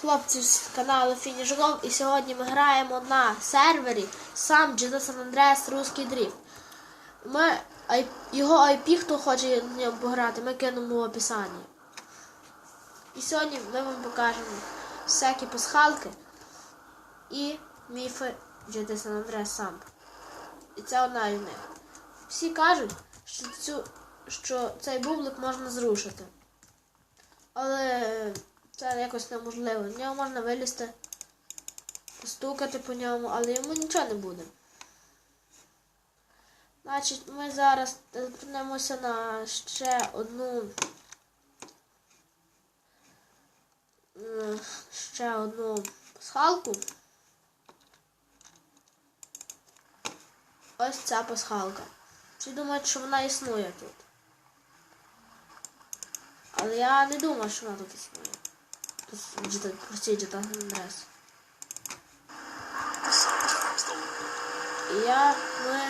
хлопці з каналу Finish Golf і сьогодні ми граємо на сервері сам GTA San Andreas Русський Дріфт. Ми, його IP, хто хоче на ньому пограти, ми кинемо в описанні. І сьогодні ми вам покажемо всякі пасхалки і міфи GTA San Andreas сам. І це одна із них. Всі кажуть, що, цю, що цей бублик можна зрушити. Якось неможливо. В нього можна вилізти, постукати по ньому, але йому нічого не буде. Значить, ми зараз звернемося на ще одну. Ще одну пасхалку. Ось ця пасхалка. Всі думають, що вона існує тут. Але я не думаю, що вона тут існує. Тут джита, прості джита Андрес. раз. я, ми